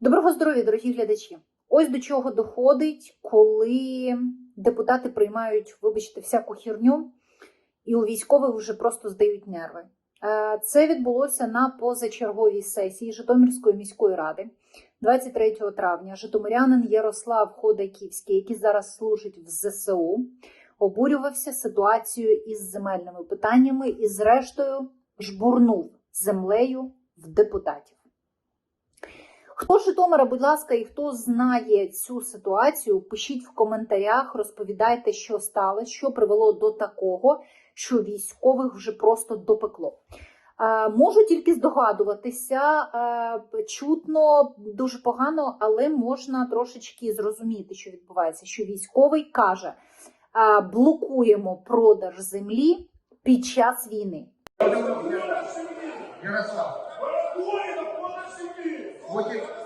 Доброго здоров'я, дорогі глядачі. Ось до чого доходить, коли депутати приймають, вибачте, всяку херню, і у військових вже просто здають нерви. Е, Це відбулося на позачерговій сесії Житомирської міської ради 23 травня. Житомирянин Ярослав Ходаківський, який зараз служить в ЗСУ, обурювався ситуацією із земельними питаннями і, зрештою, жбурнув землею в депутатів. Хто з Житомира, будь ласка, і хто знає цю ситуацію, пишіть в коментарях, розповідайте, що сталося, що привело до такого, що військових вже просто допекло. Е, можу тільки здогадуватися, е, чутно дуже погано, але можна трошечки зрозуміти, що відбувається. Що військовий каже: е, блокуємо продаж землі під час війни. Ярослав, Молодой, какой живи!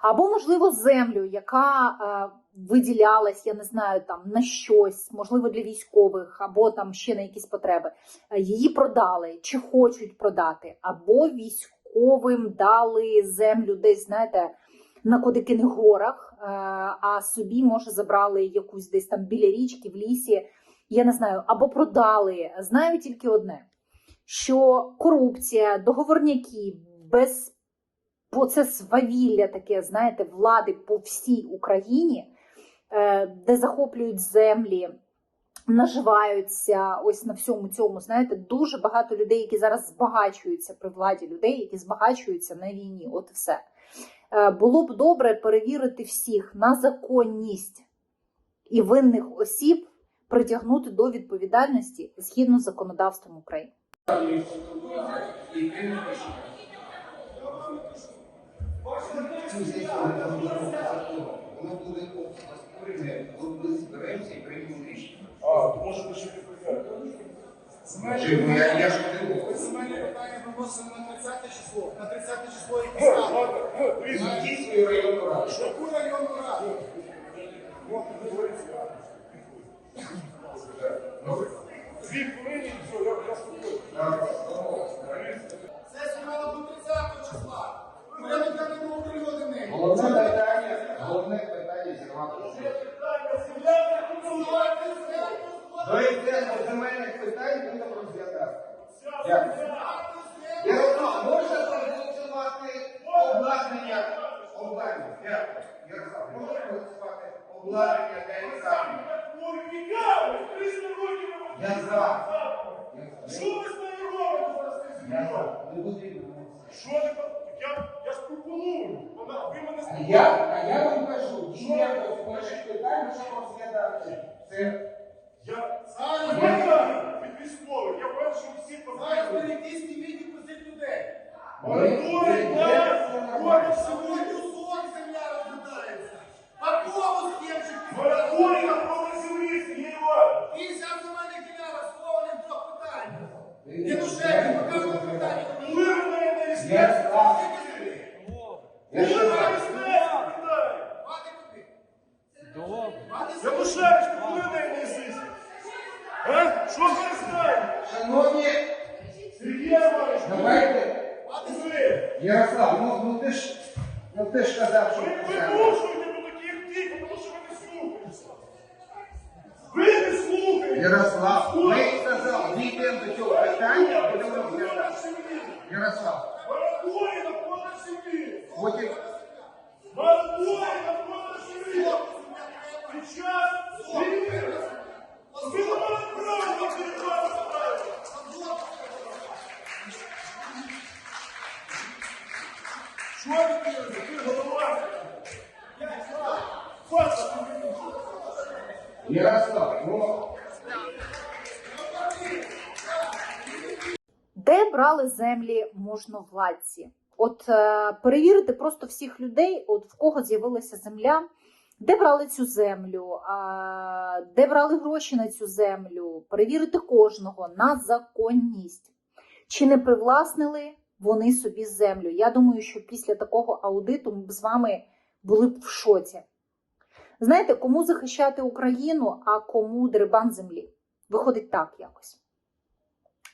Або, можливо, землю, яка е, виділялась, я не знаю, там на щось, можливо, для військових, або там ще на якісь потреби. Е, Її продали чи хочуть продати, або військовим дали землю десь, знаєте, на Кодикиних горах, е, а собі, може, забрали якусь десь там біля річки, в лісі. Я не знаю, або продали. Знаю тільки одне: що корупція, договорняки, без бо це свавілля таке, знаєте, влади по всій Україні, е, де захоплюють землі, наживаються ось на всьому цьому. Знаєте, дуже багато людей, які зараз збагачуються при владі людей, які збагачуються на війні. От все. Е, Було б добре перевірити всіх на законність і винних осіб притягнути до відповідальності згідно з законодавством України. А, то може ви ще ну, земельне питання виносили на 30 число. На 30 число і Е, е, раду. Яку районну раду? Дві хвилини, і я, спокою. Сесія мала бути 30 числа. Порядок денний був. Головне питання, головне питання зірвати. Питання земля, До інтересу земельних питань будемо розглядати. Дякую. Ярослав, можна проголосувати обладнання? Обладнання. Ярослав, можна проголосувати обладнання для екзамену? Я за. Що ви з нею робите зараз? Я за. Не потрібно. Що ви там? Я, я ж пропоную. Вона, ви мене А я, а я вам кажу, ніяких перших питань можемо розглядати. Це Я Зараз Богдан від військових. Я бачу, що всі познають. політичні відділ просить людей. Мораторій на Сьогодні продаж сьогодні у сон земля розглядається. Автобус схемчик. Мораторій на продаж землі, Сергій Іванович. 50 земельних ділянок схованих в двох питаннях. Янушевич, покажи питання. Коли ви мене не Я рішаєте? за. Я Коли ще ви не за. рішаєте питання? Мати куди? Мати Янушевич, ви не рішаєте? А? Що ви знаєте? Шановні, Сергій Іванович, давайте. коли? Ярослав, ну, ну ти ж, ну ти ж казав, що Ви це. примушуєте до таких дій, тому що ви не слухаєтеся. Ви не слухаєте. Ярослав, ми сказали, дійдемо до цього питання, будемо розглядати. Ярослав, Мораторій на продаж землі. потім Мораторій на продаж землі. Де брали землі можновладці? От е, перевірити просто всіх людей, от в кого з'явилася земля, де брали цю землю, де брали гроші на цю землю, перевірити кожного на законність. Чи не привласнили вони собі землю? Я думаю, що після такого аудиту ми б з вами були б в шоці. Знаєте, кому захищати Україну, а кому дерибан землі? Виходить так якось.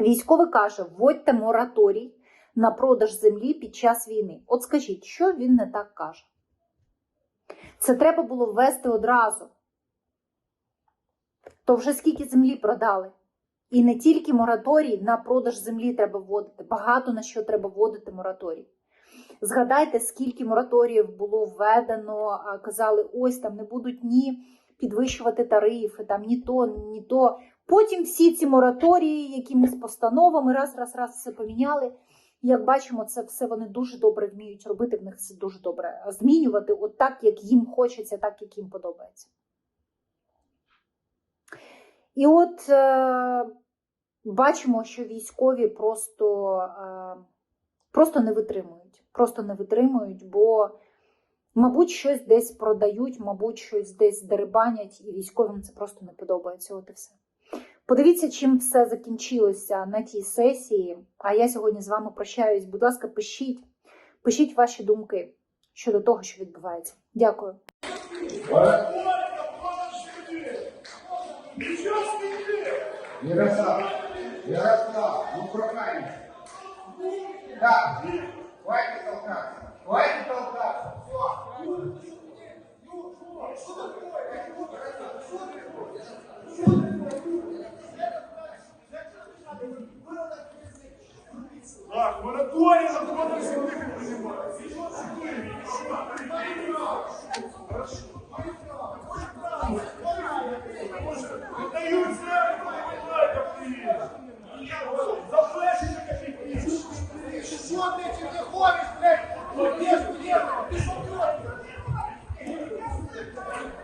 Військовий каже: вводьте мораторій на продаж землі під час війни. От скажіть, що він не так каже? Це треба було ввести одразу. То вже скільки землі продали? І не тільки мораторій на продаж землі треба вводити, багато на що треба вводити мораторій. Згадайте, скільки мораторіїв було введено, казали, ось там не будуть ні підвищувати тарифи, там ні то, ні то. Потім всі ці мораторії, якимись постановами, раз, раз, раз все поміняли. Як бачимо, це все вони дуже добре вміють робити, в них це дуже добре змінювати, от так, як їм хочеться, так, як їм подобається. І от е, бачимо, що військові просто, е, просто не витримують. Просто не витримують, бо, мабуть, щось десь продають, мабуть, щось десь дерибанять, і військовим це просто не подобається. От і все. Подивіться, чим все закінчилося на тій сесії. А я сьогодні з вами прощаюсь. Будь ласка, пишіть, пишіть ваші думки щодо того, що відбувається. Дякую. Ярослав, Ярослав, ну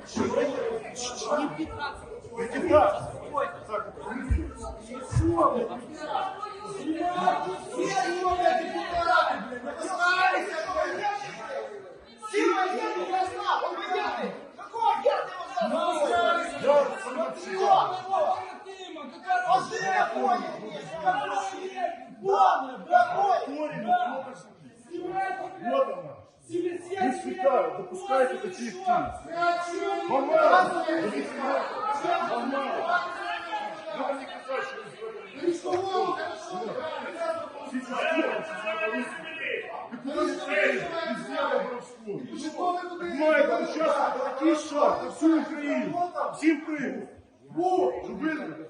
продаж землі. Вот она. Не світаю, допускайте таких дій. Помало. Помало. Надо не казать, что вы Сейчас делаете, Ты полицейский, везде воровство. Понимаете, это сейчас такие шаг на всю Украину. Всем прыгать. Вот, чтобы вы-